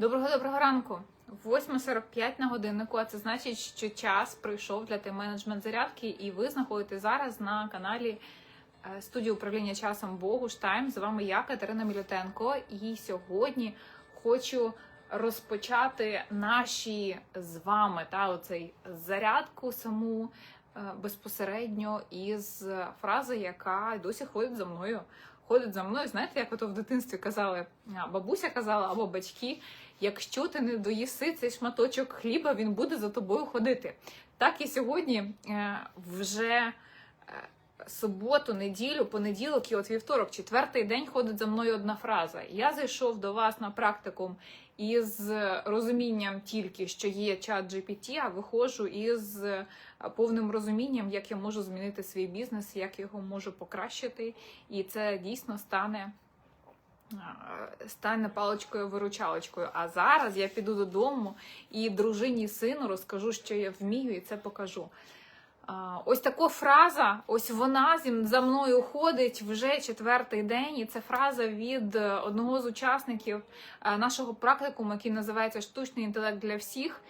Доброго доброго ранку. 8.45 на годиннику, а це значить, що час прийшов для тайм-менеджмент зарядки, і ви знаходитесь зараз на каналі е, студії управління часом Богуш Тайм. З вами я, Катерина Мілютенко. І сьогодні хочу розпочати наші з вами та оцей зарядку саму безпосередньо із фрази, яка досі ходить за мною. Ходить за мною, знаєте, як ото в дитинстві казали, бабуся казала або батьки, якщо ти не доїси цей шматочок хліба, він буде за тобою ходити. Так і сьогодні е, вже е, суботу, неділю, понеділок і от вівторок, четвертий день ходить за мною одна фраза. Я зайшов до вас на практикум із розумінням тільки, що є чат GPT, а виходжу із повним розумінням, як я можу змінити свій бізнес, як його можу покращити, і це дійсно стане. Стане паличкою-виручалочкою. А зараз я піду додому і дружині сину розкажу, що я вмію, і це покажу. Ось така фраза, ось вона за мною ходить вже четвертий день, і це фраза від е, одного з учасників е, нашого практикуму, який називається Штучний інтелект для всіх.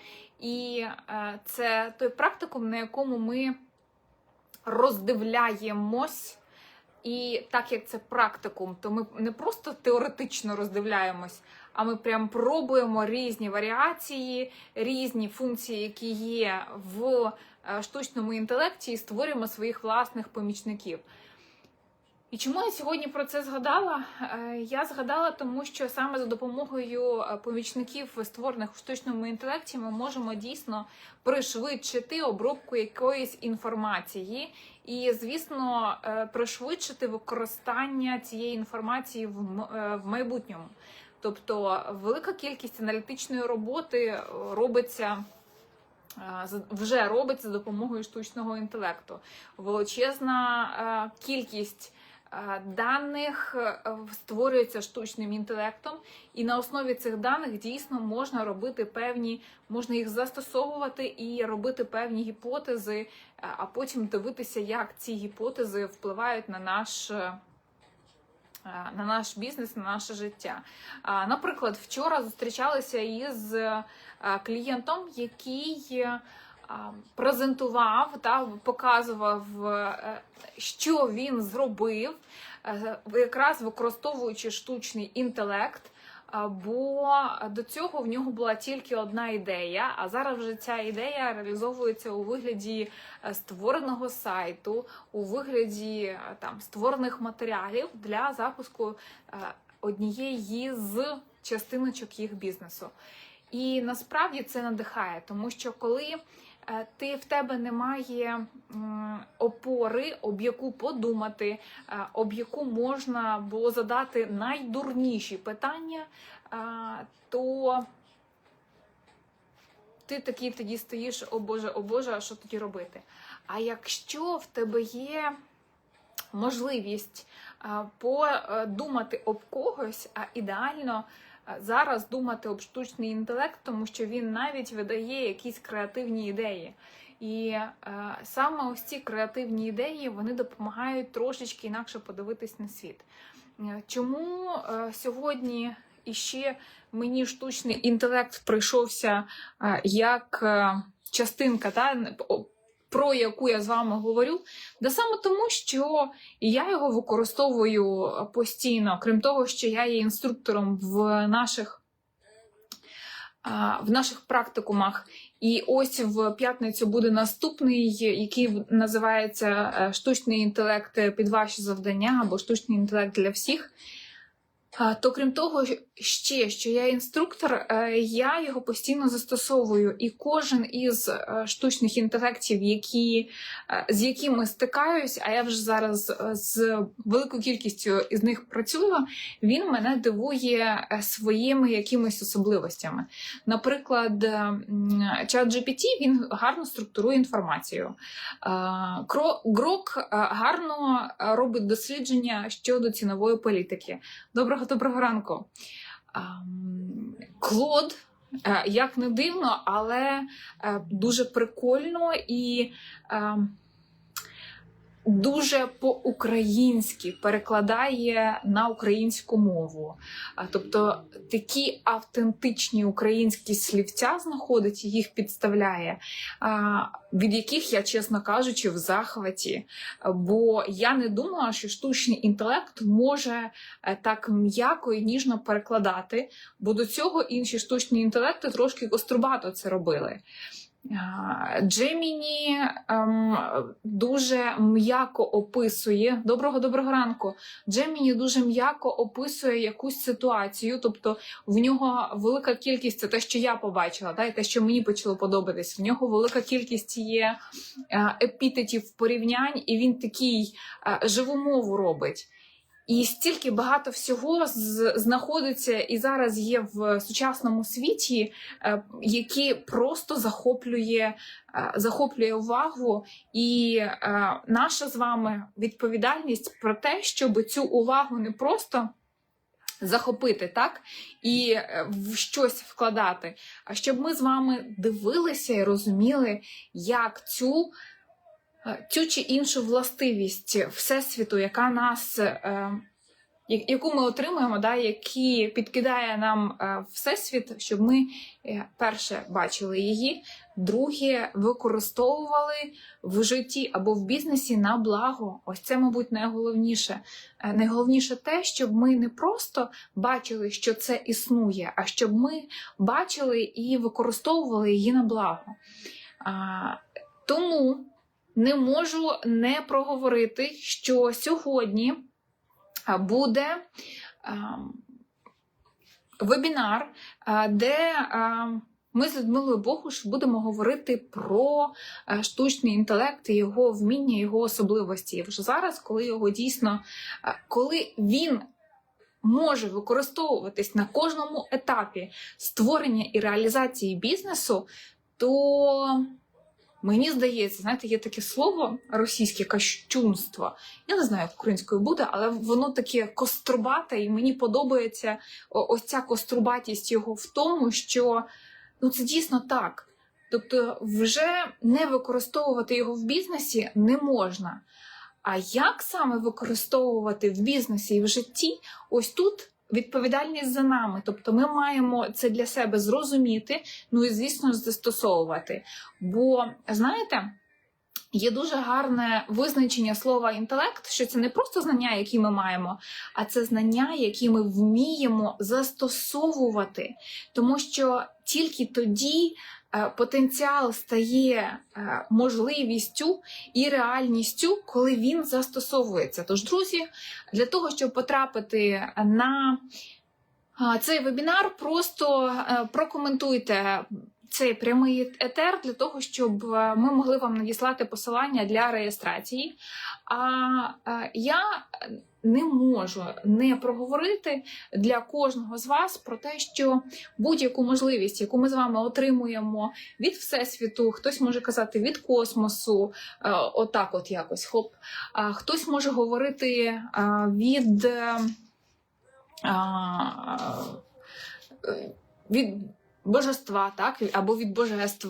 І е, це той практикум, на якому ми роздивляємось. І так як це практикум, то ми не просто теоретично роздивляємось, а ми прям пробуємо різні варіації, різні функції, які є в штучному інтелекті, і створюємо своїх власних помічників. І чому я сьогодні про це згадала? Е, Я згадала, тому що саме за допомогою е, помічників, створених в штучному інтелекті, ми можемо дійсно пришвидшити обробку якоїсь інформації, і, звісно, е, пришвидшити використання цієї інформації в е, майбутньому. Тобто, велика кількість аналітичної роботи е, робиться. Е, Вже робиться за допомогою штучного інтелекту. Величезна е, кількість е, даних створюється штучним інтелектом, і на основі цих даних дійсно можна робити певні, можна їх застосовувати і робити певні гіпотези, а потім дивитися, як ці гіпотези впливають на наш. На наш бізнес, на наше життя. Наприклад, вчора зустрічалася із е, клієнтом, який е, презентував та показував, е, що він зробив, якраз використовуючи штучний інтелект. Бо до цього в нього була тільки одна ідея, а зараз вже ця ідея реалізовується у вигляді е, створеного сайту, у вигляді е, там створених матеріалів для запуску е, однієї з частиночок їх бізнесу. І насправді це надихає, тому що коли ти в тебе немає опори, об яку подумати, е, об яку можна було задати найдурніші питання, е, то ти такий тоді стоїш, о Боже, о Боже, а що тоді робити? А якщо в тебе є можливість е, подумати об когось, а ідеально е, зараз думати об штучний інтелект, тому що він навіть видає якісь креативні ідеї. І е, саме ось ці креативні ідеї вони допомагають трошечки інакше подивитись на світ. Е, Чому е, сьогодні іще мені штучний інтелект прийшовся е, як е, частинка, та, про яку я з вами говорю? Да саме тому, що я його використовую постійно, крім того, що я є інструктором в наших, в наших практикумах. І ось в п'ятницю буде наступний, який називається е, штучний інтелект під ваші завдання або штучний інтелект для всіх. То крім того, ще що я інструктор, е, я його постійно застосовую, і кожен із е, штучних інтелектів, які, е, з якими стикаюсь, а я вже зараз з великою кількістю із них працюю, він мене дивує своїми якимись особливостями. Наприклад, е, чат GPT він гарно структурує інформацію. Грок гарно робить дослідження щодо цінової політики. Доброго доброго ранку. Клод, е, як не дивно, але е, дуже прикольно і ем, дуже по-українськи перекладає на українську мову. Тобто такі автентичні українські слівця знаходить їх підставляє, від яких я, чесно кажучи, в захваті. Бо я не думала, що штучний інтелект може е, так м'яко і ніжно перекладати, бо до цього інші штучні інтелекти трошки кострубато це робили. Джеміні ем, дуже м'яко описує доброго доброго ранку. Джеміні дуже м'яко описує якусь ситуацію, тобто в нього велика кількість, це те, що я побачила, та, і те, що мені почало подобатись. В нього велика кількість є е, епітетів порівнянь, і він такий е, живу мову робить. І стільки багато всього знаходиться і зараз є в сучасному світі, е, які просто захоплює, е, захоплює увагу, і е, наша з вами відповідальність про те, щоб цю увагу не просто. Захопити так і в щось вкладати, а щоб ми з вами дивилися і розуміли, як цю, цю чи іншу властивість всесвіту, яка нас е, яку ми отримуємо, да, які підкидає нам е, всесвіт, щоб ми е, перше бачили її, друге використовували в житті або в бізнесі на благо. Ось це, мабуть, найголовніше. Е, Найголовніше те, щоб ми не просто бачили, що це існує, а щоб ми бачили і використовували її на благо. Тому не можу не проговорити, що сьогодні буде вебінар, де ми з Людмилою Богуш будемо говорити про штучний інтелект його вміння, його особливості. І вже зараз, коли його дійсно, коли він може використовуватись на кожному етапі створення і реалізації бізнесу, то Мені здається, знаєте, є таке слово російське кощунство. Я не знаю, як українською буде, але воно таке кострубате, і мені подобається ось ця кострубатість його в тому, що ну це дійсно так. Тобто, вже не використовувати його в бізнесі не можна. А як саме використовувати в бізнесі і в житті, ось тут відповідальність за нами. Тобто ми маємо це для себе зрозуміти, ну і звісно застосовувати. Бо знаєте, є дуже гарне визначення слова інтелект, що це не просто знання, які ми маємо, а це знання, які ми вміємо застосовувати. Тому що тільки тоді е, потенціал стає е, можливістю і реальністю, коли він застосовується. Тож, друзі, для того, щоб потрапити на цей вебінар, просто е, прокоментуйте цей прямий етер для того, щоб е, ми могли вам надіслати посилання для реєстрації. А е, я не можу не проговорити для кожного з вас про те, що будь-яку можливість, яку ми з вами отримуємо від всесвіту, хтось може казати від космосу, е, отак, от якось хоп. Хтось може говорити від, від божества, так, або від божеств.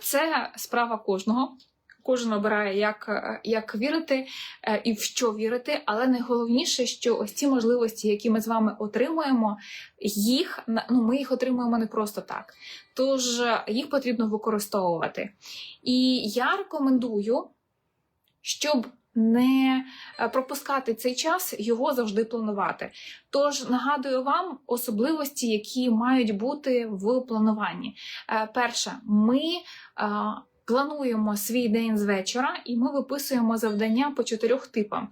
Це справа кожного. Кожен обирає, як, як вірити е, і в що вірити, але найголовніше, що ось ці можливості, які ми з вами отримуємо, їх ну, ми їх отримуємо не просто так. Тож е, їх потрібно використовувати. І я рекомендую, щоб не е, пропускати цей час, його завжди планувати. Тож нагадую вам особливості, які мають бути в плануванні. Е, Перше, ми е, плануємо свій день з вечора, і ми виписуємо завдання по чотирьох типам.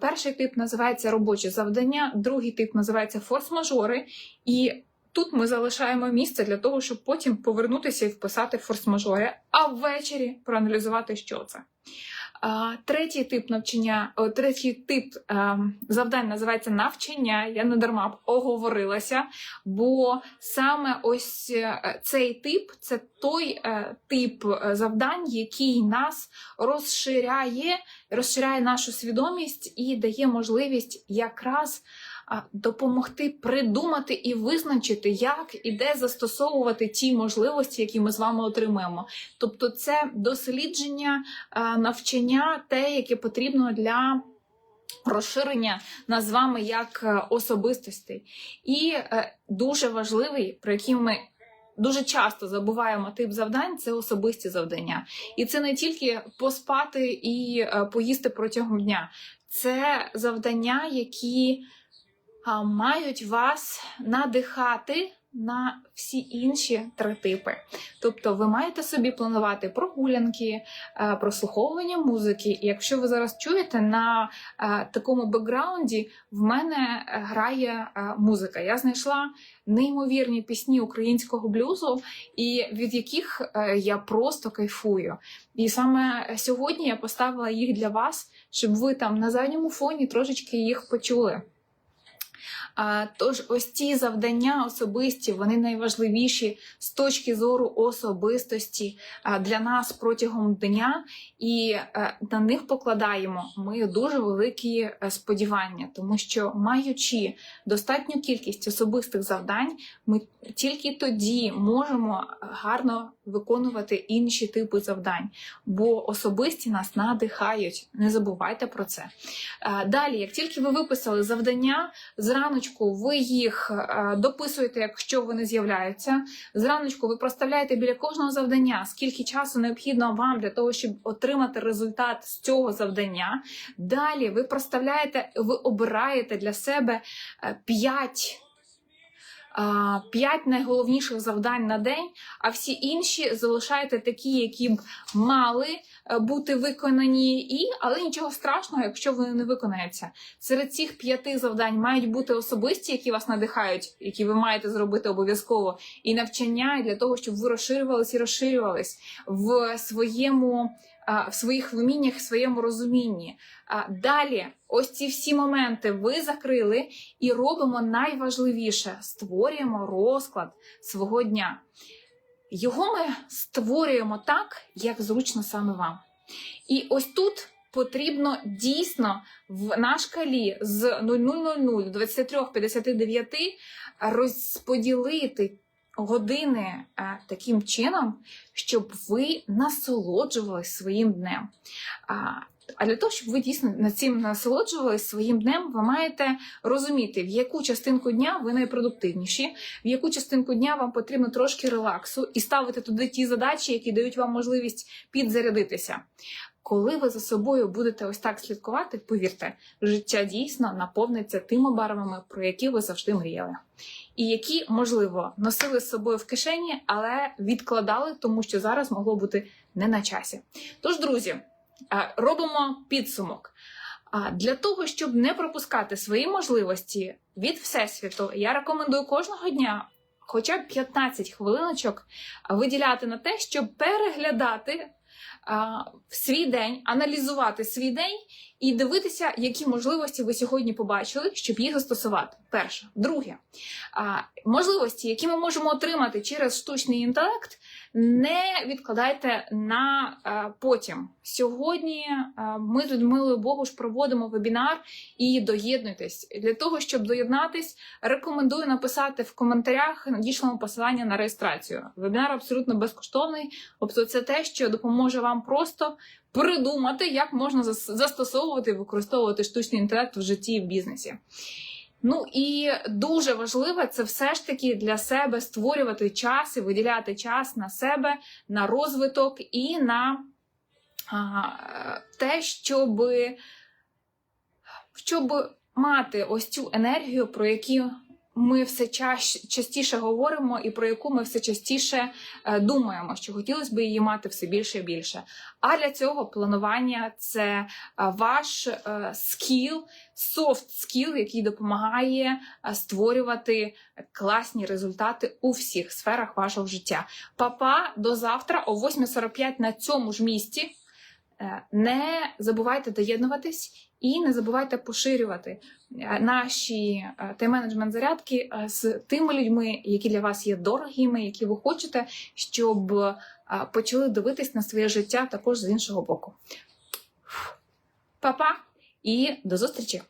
Перший тип називається робочі завдання, другий тип називається форс-мажори. І тут ми залишаємо місце для того, щоб потім повернутися і вписати форс-мажори, а ввечері проаналізувати, що це. Третій тип навчання, третій тип е, завдань називається навчання. Я не дарма оговорилася, бо саме ось е, цей тип це той е, тип завдань, який нас розширяє, розширяє нашу свідомість і дає можливість якраз допомогти придумати і визначити, як і де застосовувати ті можливості, які ми з вами отримуємо. Тобто, це дослідження, навчання, те, яке потрібно для. Розширення нас з вами як е, особистостей. І е, дуже важливий, про який ми дуже часто забуваємо тип завдань, це особисті завдання. І це не тільки поспати і е, поїсти протягом дня, це завдання, які мають вас надихати на всі інші три типи. Тобто ви маєте собі планувати прогулянки, е, прослуховування музики. І якщо ви зараз чуєте на е, такому бекграунді, в мене е, грає музика. Я знайшла неймовірні пісні українського блюзу, і від яких я просто кайфую. І саме сьогодні я поставила їх для вас, щоб ви там на задньому фоні трошечки їх почули. Тож, ось ці завдання особисті, вони найважливіші з точки зору особистості для нас протягом дня, і е, на них покладаємо ми дуже великі е, сподівання, тому що маючи достатню кількість особистих завдань, ми тільки тоді можемо гарно виконувати інші типи завдань, бо особисті нас надихають. Не забувайте про це. Е, Далі, як тільки ви виписали завдання, зраночку ви їх е, дописуєте, якщо вони з'являються. Зраночку ви проставляєте біля кожного завдання, скільки часу необхідно вам для того, щоб отримати результат з цього завдання. Далі ви проставляєте, ви обираєте для себе 5 П'ять найголовніших завдань на день, а всі інші залишаєте такі, які б мали е, бути виконані, і але нічого страшного, якщо вони не виконаються. Серед цих п'яти завдань мають бути особисті, які вас надихають, які ви маєте зробити обов'язково, і навчання для того, щоб ви розширювались і розширювались в своєму. В своїх вміннях, в своєму розумінні. Далі, ось ці всі моменти ви закрили і робимо найважливіше: створюємо розклад свого дня. Його ми створюємо так, як зручно саме вам. І ось тут потрібно дійсно в на шкалі з 0000 до 23.59 розподілити години е, таким чином, щоб ви насолоджувалися своїм днем. А, для того, щоб ви дійсно над цим насолоджувалися своїм днем, ви маєте розуміти, в яку частинку дня ви найпродуктивніші, в яку частинку дня вам потрібно трошки релаксу і ставити туди ті задачі, які дають вам можливість підзарядитися. Коли ви за собою будете ось так слідкувати, повірте, життя дійсно наповниться тими барвами, про які ви завжди мріяли. І які, можливо, носили з собою в кишені, але відкладали, тому що зараз могло бути не на часі. Тож, друзі, робимо підсумок. Для того, щоб не пропускати свої можливості від Всесвіту, я рекомендую кожного дня хоча б 15 хвилиночок виділяти на те, щоб переглядати а, свій день, аналізувати свій день і дивитися, які можливості ви сьогодні побачили, щоб їх застосувати. Перше. Друге, можливості, які ми можемо отримати через штучний інтелект, не відкладайте на а, потім. Сьогодні а, ми з Людмилою Богуш проводимо вебінар і доєднуйтесь. Для того, щоб доєднатись, рекомендую написати в коментарях, надішлемо посилання на реєстрацію. Вебінар абсолютно безкоштовний, тобто це те, що допоможе вам просто придумати, як можна зас- застосовувати і використовувати штучний інтелект в житті і в бізнесі. Ну і дуже важливо це все ж таки для себе створювати час і виділяти час на себе, на розвиток і на а, те, щоб, щоб мати ось цю енергію, про яку ми все частіше говоримо, і про яку ми все частіше е, думаємо, що хотілося б її мати все більше і більше. А для цього планування це е, ваш е, скіл, софт скіл, який допомагає створювати класні результати у всіх сферах вашого життя. Папа до завтра о 8.45 на цьому ж місці. Не забувайте доєднуватись і не забувайте поширювати е, наші е, тайм-менеджмент зарядки е, з тими людьми, які для вас є дорогими, які ви хочете, щоб почали дивитись на своє життя також з іншого боку. Па-па і до зустрічі!